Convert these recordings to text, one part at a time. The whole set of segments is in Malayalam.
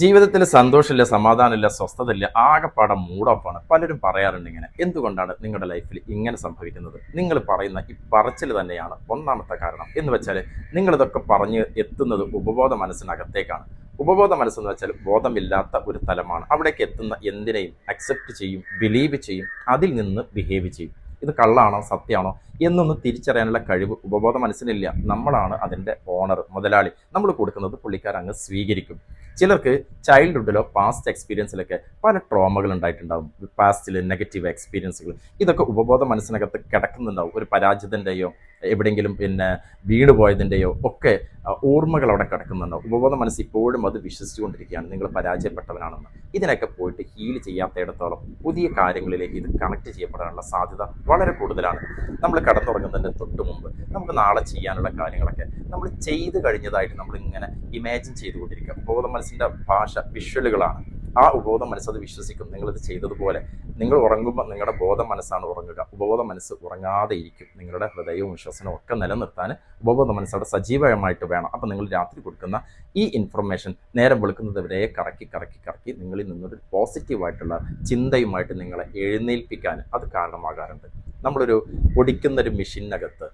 ജീവിതത്തിൽ സന്തോഷമില്ല സമാധാനമില്ല സ്വസ്ഥതയില്ല ആകെപ്പാടെ ഓഫാണ് പലരും പറയാറുണ്ട് ഇങ്ങനെ. എന്തുകൊണ്ടാണ് നിങ്ങളുടെ ലൈഫിൽ ഇങ്ങനെ സംഭവിക്കുന്നത്? നിങ്ങൾ പറയുന്ന ഈ പറച്ചിൽ തന്നെയാണ് ഒന്നാമത്തെ കാരണം. എന്ന് വെച്ചാൽ നിങ്ങളിതൊക്കെ പറഞ്ഞ് എത്തുന്നത് ഉപബോധ മനസ്സിനകത്തേക്കാണ്. ഉപബോധ മനസ്സെന്ന് വെച്ചാൽ ബോധമില്ലാത്ത ഒരു തലമാണ്. അവിടേക്ക് എത്തുന്ന എന്തിനേയും അക്സെപ്റ്റ് ചെയ്യും ബിലീവ് ചെയ്യും അതിൽ നിന്ന് ബിഹേവ് ചെയ്യും. ഇത് കള്ളാണോ സത്യമാണോ എന്നൊന്ന് തിരിച്ചറിയാനുള്ള കഴിവ് ഉപബോധ മനസ്സിനില്ല. നമ്മളാണ് അതിന്റെ ഓണർ മുതലാളി. നമ്മൾ കൊടുക്കുന്നത് പുള്ളിക്കാരങ്ങ് സ്വീകരിക്കും. ചിലർക്ക് ചൈൽഡ്ഹുഡിലോ പാസ്റ്റ് എക്സ്പീരിയൻസിലൊക്കെ പല ട്രോമകൾ ഉണ്ടായിട്ടുണ്ടാവും. പാസ്റ്റിൽ നെഗറ്റീവ് എക്സ്പീരിയൻസുകൾ ഇതൊക്കെ ഉപബോധ മനസ്സിനകത്ത് കിടക്കുന്നുണ്ടാവും. ഒരു പരാജിതന്റെയോ എവിടെയെങ്കിലും പിന്നെ വീണ് പോയതിന്റെയോ ഒക്കെ ഓർമ്മകൾ അവിടെ കിടക്കുന്നുണ്ടോ. ഉപബോധ മനസ്സ് ഇപ്പോഴും അത് വിശ്വസിച്ചുകൊണ്ടിരിക്കുകയാണ്. നിങ്ങൾ പരാജയപ്പെട്ടവനാണെന്ന്. ഇതിനൊക്കെ പോയിട്ട് ഹീൽ ചെയ്യാത്തയിടത്തോളം പുതിയ കാര്യങ്ങളിലേക്ക് ഇത് കണക്ട് ചെയ്യപ്പെടാനുള്ള സാധ്യത വളരെ കൂടുതലാണ്. നമ്മൾ കടന്നുറങ്ങുന്നതിന്റെ തൊട്ട് മുമ്പ് നമുക്ക് നാളെ ചെയ്യാനുള്ള കാര്യങ്ങളൊക്കെ നമ്മൾ ചെയ്ത് കഴിഞ്ഞതായിട്ട് നമ്മൾ ഇങ്ങനെ ഇമാജിൻ ചെയ്തുകൊണ്ടിരിക്കുക. ഉപബോധ മനസ്സിന്റെ ഭാഷ വിഷ്വലുകളാണ് ആ ഉപബോധ മനസ്സത് വിശ്വസിക്കും. നിങ്ങളിത് ചെയ്തതുപോലെ നിങ്ങൾ ഉറങ്ങുമ്പോൾ നിങ്ങളുടെ ബോധ മനസ്സാണ് ഉറങ്ങുക. ഉപബോധ മനസ്സ് ഉറങ്ങാതെ ഇരിക്കും. നിങ്ങളുടെ ഹൃദയവും വിശ്വസനവും ഒക്കെ നിലനിർത്താൻ ഉപബോധ മനസ്സ് സജീവമായിട്ട് വേണം. അപ്പോൾ നിങ്ങൾ രാത്രി കൊടുക്കുന്ന ഈ ഇൻഫർമേഷൻ നേരം വെളുക്കുന്നത് വരെ കറക്കി കറക്കി കറക്കി നിങ്ങളിൽ നിന്നൊരു പോസിറ്റീവായിട്ടുള്ള ചിന്തയുമായിട്ട് നിങ്ങളെ എഴുന്നേൽപ്പിക്കാൻ അത് കാരണമാകാറുണ്ട്. നമ്മളൊരു പൊടിക്കുന്നൊരു മെഷീനകത്ത്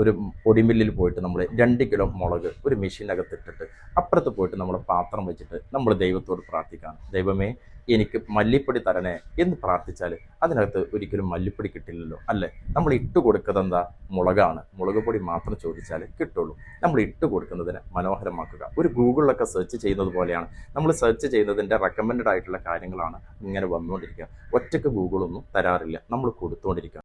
ഒരു പൊടിമില്ലിൽ പോയിട്ട് നമ്മൾ രണ്ട് കിലോ മുളക് ഒരു മെഷീനകത്ത് ഇട്ടിട്ട് അപ്പുറത്ത് പോയിട്ട് നമ്മൾ പാത്രം വെച്ചിട്ട് നമ്മൾ ദൈവത്തോട് പ്രാർത്ഥിക്കണം. ദൈവമേ എനിക്ക് മല്ലിപ്പൊടി തരണേ എന്ന് പ്രാർത്ഥിച്ചാൽ അതിനകത്ത് ഒരിക്കലും മല്ലിപ്പൊടി കിട്ടില്ലല്ലോ അല്ലേ? നമ്മൾ ഇട്ട് കൊടുക്കുന്നത് മുളകാണ്. മുളക് പൊടി മാത്രം ചോദിച്ചാൽ കിട്ടുള്ളൂ. നമ്മൾ ഇട്ട് കൊടുക്കുന്നതിനെ മനോഹരമാക്കുക. ഒരു ഗൂഗിളിലൊക്കെ സെർച്ച് ചെയ്യുന്നത് പോലെയാണ്. നമ്മൾ സെർച്ച് ചെയ്യുന്നതിന്റെ റെക്കമെൻഡ് ആയിട്ടുള്ള കാര്യങ്ങളാണ് ഇങ്ങനെ വന്നുകൊണ്ടിരിക്കുക. ഒറ്റയ്ക്ക് ഗൂഗിളൊന്നും തരാറില്ല. നമ്മൾ കൊടുത്തുകൊണ്ടിരിക്കുക